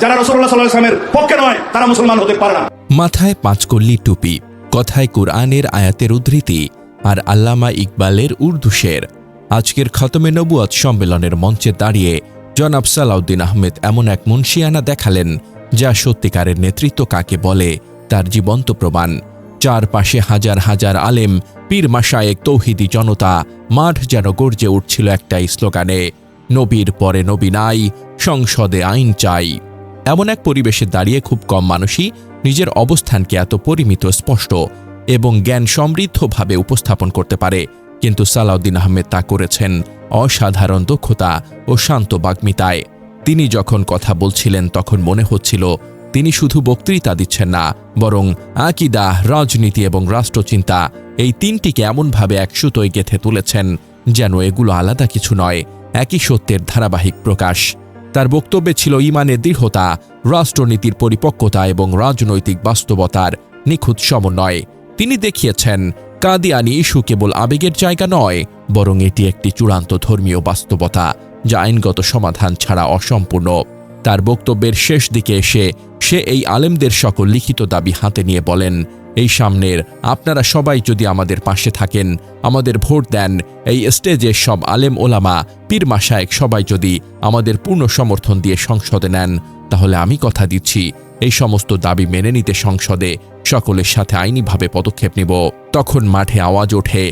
যারা মাথায় পাঁচকল্লি টুপি, কথায় কুরআনের আয়াতের উদ্ধৃতি আর আল্লামা ইকবালের উর্দু শের। আজকের খতমে নবুয়াত সম্মেলনের মঞ্চে দাঁড়িয়ে জনাব সালাউদ্দিন আহমেদ এমন এক মুন্সিয়ানা দেখালেন, যা সত্যিকারের নেতৃত্ব কাকে বলে, তার জীবন্ত প্রমাণ। চারপাশে হাজার হাজার আলেম, পীর মাসায়েক তৌহিদি জনতা মাঠ যেন গর্জে উঠছিল একটাই স্লোগানে নবীর পরে নবী নাই, সংসদে আইন চাই। এমন এক পরিবেশে দাঁড়িয়ে খুব কম মানুষই নিজের অবস্থানকে এত পরিমিত, স্পষ্ট এবং জ্ঞান সমৃদ্ধভাবে উপস্থাপন করতে পারে। কিন্তু সালাউদ্দিন আহমেদ তা করেছেন অসাধারণ দক্ষতা ও শান্ত বাগ্মিতায়। তিনি যখন কথা বলছিলেন তখন মনে হচ্ছিল, তিনি শুধু বক্তৃতা দিচ্ছেন না, বরং আকিদা, রাজনীতি এবং রাষ্ট্রচিন্তা এই তিনটিকে এমনভাবে একসুতোয় গেথে তুলেছেন যেন এগুলো আলাদা কিছু নয় একই সত্যের ধারাবাহিক প্রকাশ। তার বক্তব্যে ছিল ইমানের দৃঢ়তা, রাষ্ট্রনীতির পরিপক্কতা এবং রাজনৈতিক বাস্তবতার নিখুঁত সমন্বয়। তিনি দেখিয়েছেন, কাদিয়ানি ইস্যু কেবল আবেগের জায়গা নয়, বরং এটি একটি চূড়ান্ত ধর্মীয় বাস্তবতা, যা আইনগত সমাধান ছাড়া অসম্পূর্ণ। তার বক্তব্যের শেষ দিকে এসে সে এই আলেমদের সকল লিখিত দাবি হাতে নিয়ে বলেন এই সামনের আপনারা সবাই যদি আমাদের পাশে থাকেন, আমাদের ভোট দেন, এই স্টেজে সব আলেম ওলামা, পীর মাসায়েক সবাই যদি আমাদের পূর্ণ সমর্থন দিয়ে সংসদে নেন, তাহলে আমি কথা দিচ্ছি। এই সমস্ত দাবি মেনে নিতে সংসদে সকলের সাথে আইনিভাবে পদক্ষেপ নেব। তখন মাঠে আওয়াজ ওঠে,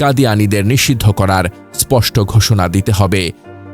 কাদিয়ানিদের নিষিদ্ধ করার স্পষ্ট ঘোষণা দিতে হবে।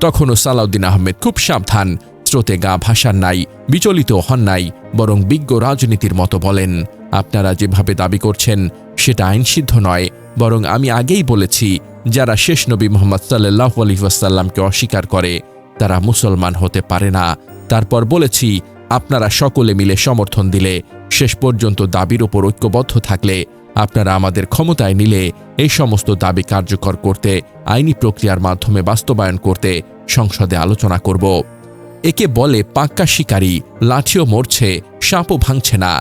তখনও সালাউদ্দিন আহমেদ খুব সাবধান, স্রোতে গা ভাসান নাই, বিচলিত হন নাই, বরং বিজ্ঞ রাজনীতির মতো বলেন। আপনারা যেভাবে দাবি করছেন, সেটা আইনসিদ্ধ নয়, বরং আমি আগেই বলেছি, যারা শেষ নবী মোহাম্মদ সাল্লাহ আলহিহাসাল্লামকে অস্বীকার করে, তারা মুসলমান হতে পারে না। তারপর বলেছি, আপনারা সকলে মিলে সমর্থন দিলে, শেষ পর্যন্ত দাবির ওপর ঐক্যবদ্ধ থাকলে, আপনারা আমাদের ক্ষমতায় নিলে, এই সমস্ত দাবি কার্যকর করতে, আইনি প্রক্রিয়ার মাধ্যমে বাস্তবায়ন করতে, সংসদে আলোচনা করব। একে বলে পাক্কা শিকারী, লাঠিও মরছে, সাপও ভাঙছে না।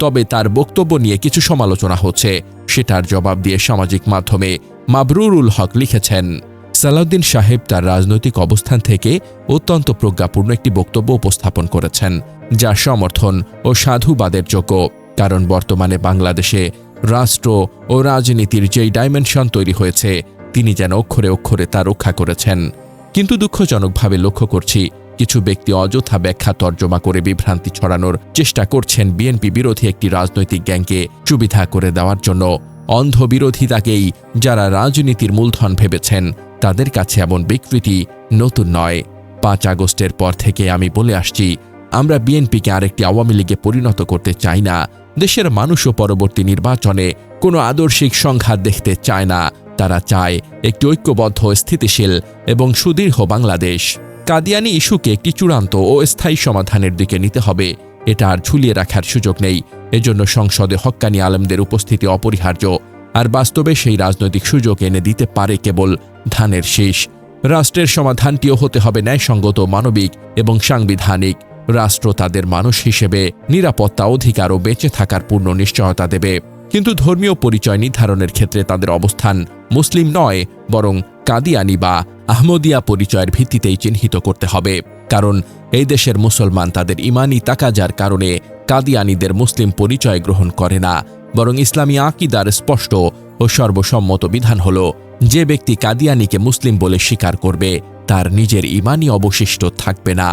তবে তার বক্তব্য নিয়ে কিছু সমালোচনা হচ্ছে। সেটার জবাব দিয়ে সামাজিক মাধ্যমে মাবরুরুল হক লিখেছেন, সালাউদ্দিন সাহেব তার রাজনৈতিক অবস্থান থেকে অত্যন্ত প্রজ্ঞাপূর্ণ একটি বক্তব্য উপস্থাপন করেছেন, যা সমর্থন ও সাধুবাদের যোগ্য। কারণ বর্তমানে বাংলাদেশে রাষ্ট্র ও রাজনীতির যেই ডাইমেনশন তৈরি হয়েছে, তিনি যেন অক্ষরে অক্ষরে তা রক্ষা করেছেন। কিন্তু দুঃখজনকভাবে লক্ষ্য করছি কিছু ব্যক্তি অযথা ব্যাখ্যা তর্জমা করে বিভ্রান্তি ছড়ানোর চেষ্টা করছেন বিএনপি বিরোধী একটি রাজনৈতিক গ্যাংকে সুবিধা করে দেওয়ার জন্য। অন্ধ বিরোধিতাকেই যারা রাজনীতির মূলধন ভেবেছেন, তাদের কাছে এমন বিকৃতি নতুন নয়। পাঁচ আগস্টের পর থেকে আমি বলে আসছি, আমরা বিএনপিকে আরেকটি আওয়ামী লীগে পরিণত করতে চাই না। দেশের মানুষও পরবর্তী নির্বাচনে কোনো আদর্শিক সংঘাত দেখতে চায় না। তারা চায় একটি ঐক্যবদ্ধ, স্থিতিশীল এবং সুদীর্ঘ বাংলাদেশ। কাদিয়ানি ইস্যুকে একটি চূড়ান্ত ও স্থায়ী সমাধানের দিকে নিতে হবে। এটা আর ঝুলিয়ে রাখার সুযোগ নেই। এজন্য সংসদে হক্কানি আলমদের উপস্থিতি অপরিহার্য। আর বাস্তবে সেই রাজনৈতিক সুযোগ এনে দিতে পারে কেবল ধানের শীষ। রাষ্ট্রের সমাধানটিও হতে হবে ন্যায়সঙ্গত, মানবিক এবং সাংবিধানিক। রাষ্ট্র তাদের মানুষ হিসেবে নিরাপত্তা অধিকার ও বেঁচে থাকার পূর্ণ নিশ্চয়তা দেবে। কিন্তু ধর্মীয় পরিচয় নির্ধারণের ক্ষেত্রে তাদের অবস্থান মুসলিম নয়, বরং কাদিয়ানি বা আহমদিয়া পরিচয়ের ভিত্তিতেই চিহ্নিত করতে হবে। কারণ এই দেশের মুসলমান তাদের ইমানি তাকাজার কারণে কাদিয়ানিদের মুসলিম পরিচয় গ্রহণ করে না, বরং ইসলামী আকিদার স্পষ্ট ও সর্বসম্মত বিধান হল, যে ব্যক্তি কাদিয়ানিকে মুসলিম বলে স্বীকার করবে, তার নিজের ইমানই অবশিষ্ট থাকবে না।